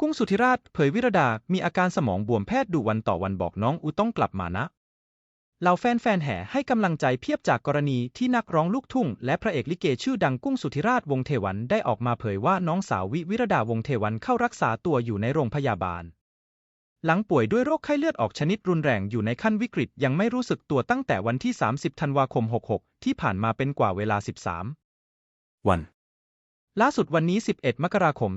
กุ้งสุธิราชเผยวิรดา มีอาการสมองบวมแพทย์ดูวันต่อวันบอกน้องอูต้องกลับมานะเหล่าแฟนๆแห่ให้กำลังใจเพียบจากกรณีที่นักร้องลูกทุ่ง และพระเอกลิเกชื่อดังกุ้งสุธิราชวงเทวันได้ออกมาเผยว่าน้องสาววิวิรดาวงเทวันเข้ารักษาตัวอยู่ในโรงพยาบาล หลังป่วยด้วยโรคไข้เลือดออกชนิดรุนแรงอยู่ในขั้นวิกฤตยังไม่รู้สึกตัวตั้งแต่วันที่ 30 ธันวาคม 66 ที่ผ่านมาเป็นกว่าเวลา 13 วัน ล่าสุดวันนี้ 11 มกราคม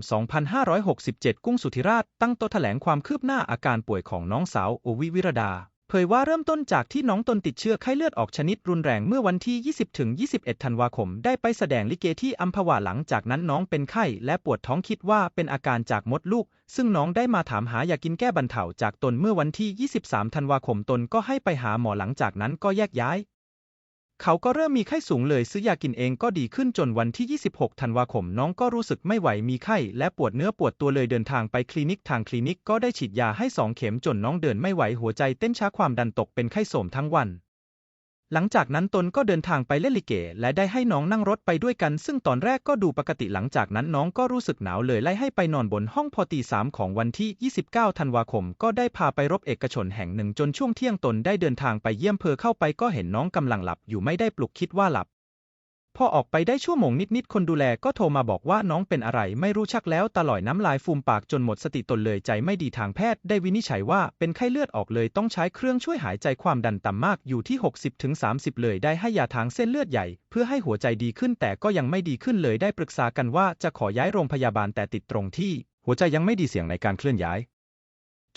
2567 กุ้งสุธิราชตั้งโต๊ะแถลงความคืบหน้าอาการป่วยของน้องสาวโอวิวิรดา เผยว่าเริ่มต้นจากที่น้องตนติดเชื้อไข้เลือดออกชนิดรุนแรงเมื่อวันที่ 20 ถึง 21 ธันวาคม ได้ไปแสดงลิเกที่อัมพวาหลังจากนั้นน้องเป็นไข้และปวดท้องคิดว่าเป็นอาการจากมดลูก ซึ่งน้องได้มาถามหายากินแก้บรรเทาจากตนเมื่อวันที่ 23 ธันวาคมตนก็ให้ไปหาหมอหลังจากนั้นก็แยกย้าย เขาก็เริ่มมีไข้สูงเลยซื้อยากินเองก็ดีขึ้นจนวันที่ 26 ธันวาคมน้องก็รู้สึกไม่ไหวมีไข้และปวดเนื้อปวดตัวเลยเดินทางไปคลินิกทางคลินิกก็ได้ฉีดยาให้สองเข็มจนน้องเดินไม่ไหวหัวใจเต้นช้าความดันตกเป็นไข้โสมทั้งวัน หลังจากนั้นตนก็เดินทางไปเล่นลิเก และได้ให้น้องนั่งรถไปด้วยกัน ซึ่งตอนแรกก็ดูปกติหลังจากนั้นน้องก็รู้สึกหนาวเลยไล่ให้ไปนอนบนห้องพอตีสามของวันที่ 29 ธันวาคม ก็ได้พาไปรบเอกชนแห่งหนึ่งจนช่วงเที่ยงตนได้เดินทางไปเยี่ยมเพอเข้าไปก็เห็นน้องกำลังหลับอยู่ไม่ได้ปลุกคิดว่าหลับ พอออกไปได้ชั่วโมงนิดๆ คนดูแลก็โทรมาบอกว่าน้องเป็นอะไรไม่รู้ชักแล้วตลอยน้ำลายฟูมปากจนหมดสติตนเลยใจไม่ดีทางแพทย์ได้วินิจฉัยว่าเป็นไข้เลือดออกเลยต้องใช้เครื่องช่วยหายใจความดันต่ำมากอยู่ที่ 60-30 เลยได้ให้ยาทางเส้นเลือดใหญ่ เพื่อให้หัวใจดีขึ้นแต่ก็ยังไม่ดีขึ้นเลยได้ปรึกษากันว่าจะขอย้ายโรงพยาบาลแต่ติดตรงที่ หัวใจยังไม่ดีเสี่ยงในการเคลื่อนย้าย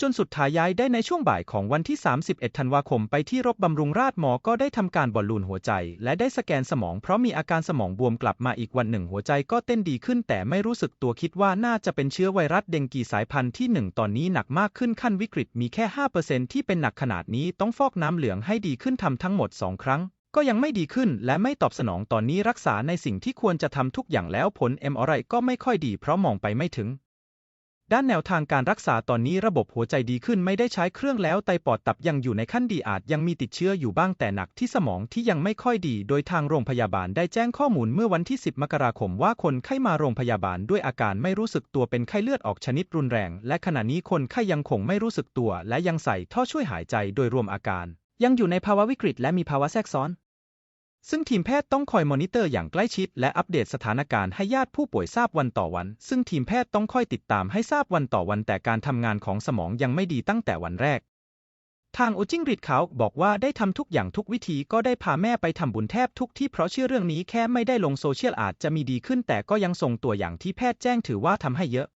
จนสุดท้ายย้ายได้ในช่วงบ่ายของวันที่ 31 ธันวาคมไปที่รบบำรุงราษหมอก็ได้ทำการบอลลูนหัวใจ และได้สแกนสมองเพราะมีอาการสมองบวมกลับมาอีกวันหนึ่งหัวใจก็เต้นดีขึ้นแต่ไม่รู้สึกตัวคิดว่าน่าจะเป็นเชื้อไวรัสเดงกีสายพันธุ์ที่ 1 ตอนนี้หนักมากขึ้นขั้นวิกฤตมีแค่ 5%ที่เป็นหนักขนาดนี้ต้องฟอกน้ำเหลืองให้ดีขึ้นทำทั้งหมด 2 ครั้งก็ยังไม่ดีขึ้นและไม่ตอบสนองตอนนี้รักษาในสิ่งที่ควรจะทำทุกอย่างแล้วผล MRI ก็ไม่ค่อยดีเพราะมองไปไม่ถึง ด้านแนวทางการรักษาตอนนี้ระบบหัวใจดีขึ้นไม่ได้ใช้เครื่องแล้วไตปอดตับยังอยู่ในขั้นดีอาจยังมีติดเชื้ออยู่บ้างแต่หนักที่สมองที่ยังไม่ค่อยดี โดยทางโรงพยาบาลได้แจ้งข้อมูลเมื่อวันที่ 10 มกราคมว่าคนไข้มาโรงพยาบาลด้วยอาการไม่รู้สึกตัวเป็นไข้เลือดออกชนิดรุนแรง และขณะนี้คนไข้ยังคงไม่รู้สึกตัว และยังใส่ท่อช่วยหายใจโดยรวมอาการ ยังอยู่ในภาวะวิกฤตและมีภาวะแทรกซ้อน ซึ่งทีมแพทย์ต้องคอยมอนิเตอร์อย่างใกล้ชิด และอัปเดตสถานการณ์ให้ญาติผู้ป่วยทราบวันต่อวัน ซึ่งทีมแพทย์ต้องคอยติดตามให้ทราบวันต่อวัน แต่การทำงานของสมองยังไม่ดีตั้งแต่วันแรก ทางโอจิงรีดเขาบอกว่าได้ทำทุกอย่างทุกวิธีก็ได้พาแม่ไปทำบุญแทบทุกที่เพราะเชื่อเรื่องนี้แค่ไม่ได้ลงโซเชียลอาจจะมีดีขึ้นแต่ก็ยังส่งตัวอย่างที่แพทย์แจ้งถือว่าทำให้เยอะ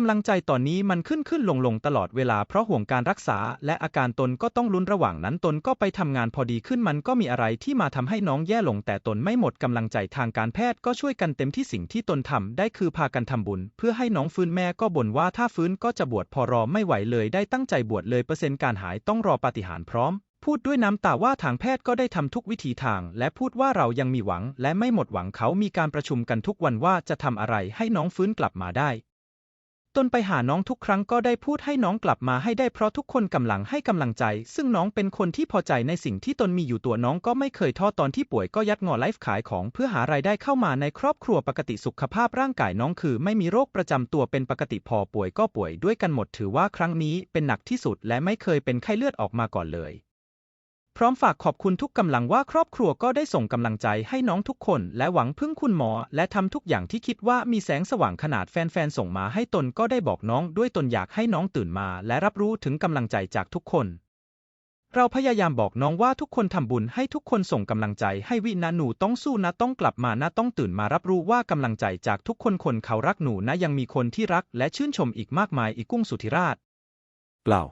กำลังใจตอนนี้มันขึ้นขึ้นลงลงตลอดเวลาเพราะห่วงการรักษา และอาการตนก็ต้องลุ้นระหว่างนั้นตนก็ไปทำงานพอดีขึ้นมันก็มีอะไรที่มาทำให้น้องแย่ลงแต่ตนไม่หมดกำลังใจทางการแพทย์ก็ช่วยกันเต็มที่สิ่งที่ตนทำได้คือพากันทำบุญ เพื่อให้น้องฟื้นแม่ก็บ่นว่าถ้าฟื้นก็จะบวชพอรอไม่ไหวเลยได้ตั้งใจบวชเลยเปอร์เซ็นต์การหายต้องรอปาฏิหาริย์พร้อมพูดด้วยน้ำตาว่าทางแพทย์ก็ได้ทำทุกวิธีทาง และพูดว่าเรายังมีหวัง และไม่หมดหวังเขามีการประชุมกันทุกวันว่าจะทำอะไรให้น้องฟื้นกลับมาได้ ตนไปหาน้องทุกครั้งก็ได้พูดให้น้องกลับมาให้ได้เพราะทุกคนกำลังให้กำลังใจ ซึ่งน้องเป็นคนที่พอใจในสิ่งที่ตนมีอยู่ตัวน้องก็ไม่เคยท้อตอนที่ป่วยก็ยัดงอไลฟ์ขายของเพื่อหารายได้เข้ามาในครอบครัวปกติสุขภาพร่างกายน้องคือ ไม่มีโรคประจำตัวเป็นปกติพอป่วยก็ป่วยด้วยกันหมดถือว่าครั้งนี้เป็นหนักที่สุดและไม่เคยเป็นไข้เลือดออกมาก่อนเลย พร้อมฝากขอบคุณทุกกำลังว่าครอบครัวก็ได้ส่งกำลังใจให้น้องทุกคน และหวังพึ่งคุณหมอ และทำทุกอย่างที่คิดว่ามีแสงสว่างขนาดแฟนๆส่งมาให้ตนก็ได้บอกน้องด้วยตนอยากให้น้องตื่นมา และรับรู้ถึงกำลังใจจากทุกคน เราพยายามบอกน้องว่าทุกคนทำบุญให้ทุกคนส่งกำลังใจให้วินะหนูต้องสู้นะต้องกลับมานะต้องตื่นมารับรู้ว่ากำลังใจจากทุกคนคนเขารักหนูนะยังมีคนที่รัก และชื่นชมอีกมากมายอีกกุ้งสุธิราชกล่าว